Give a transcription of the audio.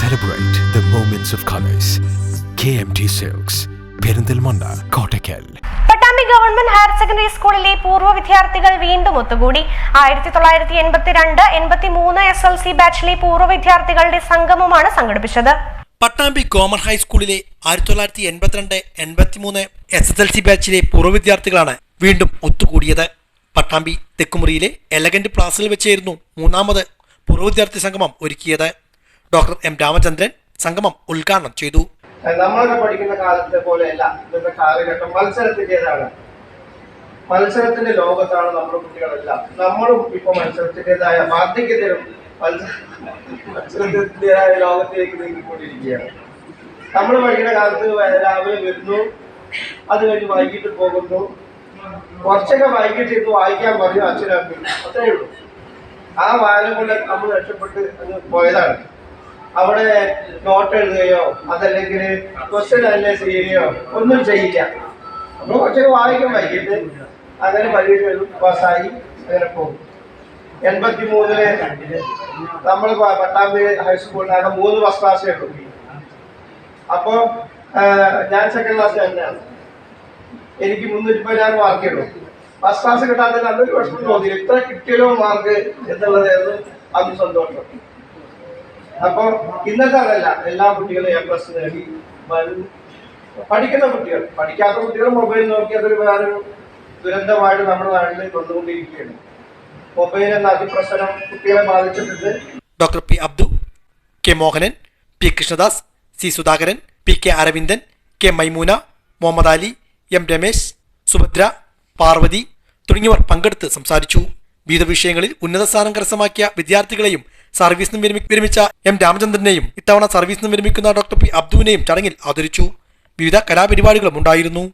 Celebrate of colours K M T silks Perinthalmanna Kottakkal Pattambi government higher secondary സ്കൂളിലെ പൂർവ വിദ്യാർത്ഥികൾ വീണ്ടും ഒത്തുകൂടി. ആയിരത്തി തൊള്ളായിരത്തി എൺപത്തിരണ്ട് എൺപത്തി മൂന്ന് എസ് എൽ സി ബാച്ചിലെ പൂർവ വിദ്യാർത്ഥികളുടെ സംഗമമാണ് സംഘടിപ്പിച്ചത്. പട്ടാമ്പി കോമൺ ഹൈസ്കൂളിലെ ആയിരത്തി തൊള്ളായിരത്തി എൺപത്തിരണ്ട് എൺപത്തിമൂന്ന് എസ് എസ് എൽ സി ബാച്ചിലെ പൂർവ വിദ്യാർത്ഥികളാണ് വീണ്ടും ഒത്തുകൂടിയത്. പട്ടാമ്പി തെക്കുമുറിയിലെ എലഗന്റ് പ്ലാസിൽ വെച്ചായിരുന്നു മൂന്നാമത് പൂർവ വിദ്യാർത്ഥി സംഗമം ഒരുക്കിയത്. ഡോക്ടർ എം രാമചന്ദ്രൻ സംഗമം ഉദ്ഘാടനം ചെയ്തു. നമ്മളൊക്കെ പഠിക്കുന്ന കാലത്തെ പോലെയല്ല ഇന്നത്തെ കാലഘട്ടം മത്സരത്തിന്റെതാണ്. മത്സരത്തിന്റെ ലോകത്താണ് നമ്മുടെ കുട്ടികളെല്ലാം. നമ്മളും ഇപ്പൊ മത്സരത്തിന്റെതായ വാർദ്ധക്യത്തിലും മത്സ- മത്സരത്തിന്റെതായ ലോകത്തിലേക്ക് നീങ്ങിക്കൊണ്ടിരിക്കുകയാണ്. നമ്മൾ പഠിക്കുന്ന കാലത്ത് രാവിലെ വരുന്നു അത് കഴിഞ്ഞ് വൈകിട്ട് പോകുന്നു. കുറച്ചൊക്കെ വൈകിട്ട് ഇരുന്ന് വായിക്കാൻ പറഞ്ഞു അച്ഛനമ്മയും അത്രേ ഉള്ളൂ. ആ വായന കൊണ്ട് നമ്മൾ രക്ഷപ്പെട്ട് അങ്ങ് പോയതാണ്. അവിടെ നോട്ട് എഴുതുകയോ അതല്ലെങ്കിൽ ക്വസ്റ്റ്യൻ അനലൈസ് ചെയ്യുകയോ ഒന്നും ചെയ്യില്ല. നമ്മൾ കുറച്ചൊക്കെ വായിക്കാൻ വൈകിട്ട് അങ്ങനെ പരീക്ഷ പാസ്സായി അങ്ങനെ പോകും. എൺപത്തി മൂന്നിൽ നമ്മൾ പത്താം പട്ടാമ്പി ഹൈസ്കൂളിലാണ് മൂന്ന് ഫസ്റ്റ് ക്ലാസ് ഉള്ളൂ. അപ്പോൾ ഞാൻ സെക്കൻഡ് ക്ലാസ് തന്നെയാണ്. എനിക്ക് മുന്നൂറ്റി പതിനാറ് മാർക്കേ ഉള്ളൂ ഫസ്റ്റ് ക്ലാസ് കിട്ടാത്തതിന് അതൊരു വിഷമം തോന്നി ഇത്ര കിട്ടിയല്ലോ മാർക്ക് എന്നുള്ളതായിരുന്നു അന്ന് സന്തോഷം. അപ്പൊ ഇന്നത്തെ അതല്ല എല്ലാ കുട്ടികളും എ പ്ലസ് നേടി. പഠിക്കുന്ന കുട്ടികൾ പഠിക്കാത്ത കുട്ടികൾ മൊബൈൽ നോക്കി അതൊരു വേറൊരു ദുരന്തമായിട്ട് നമ്മുടെ നാട്ടിൽ വന്നുകൊണ്ടിരിക്കുകയാണ്. മൊബൈൽ എന്ന അതിപ്രസരം കുട്ടികളെ ബാധിച്ചിട്ടുണ്ട്. Doctor P Abdu K Mohanan P Krishnadas C Sudhakaran P K Aravindan K Maimoona Muhammad Ali M Ramesh Subhadra Parvathi തുടങ്ങിയവർ പങ്കെടുത്ത് സംസാരിച്ചു. വിവിധ വിഷയങ്ങളിൽ ഉന്നത സ്ഥാനം കരസ്ഥമാക്കിയ വിദ്യാർത്ഥികളെയും സർവീസിൽ നിന്ന് വിരമി- വിരമിച്ച എം രാമചന്ദ്രനെയും ഇത്തവണ സർവീസിൽ നിന്ന് വിരമിക്കുന്ന ഡോക്ടർ പി അബ്ദുവിനെയും ചടങ്ങിൽ ആദരിച്ചു. വിവിധ കലാപരിപാടികളും ഉണ്ടായിരുന്നു.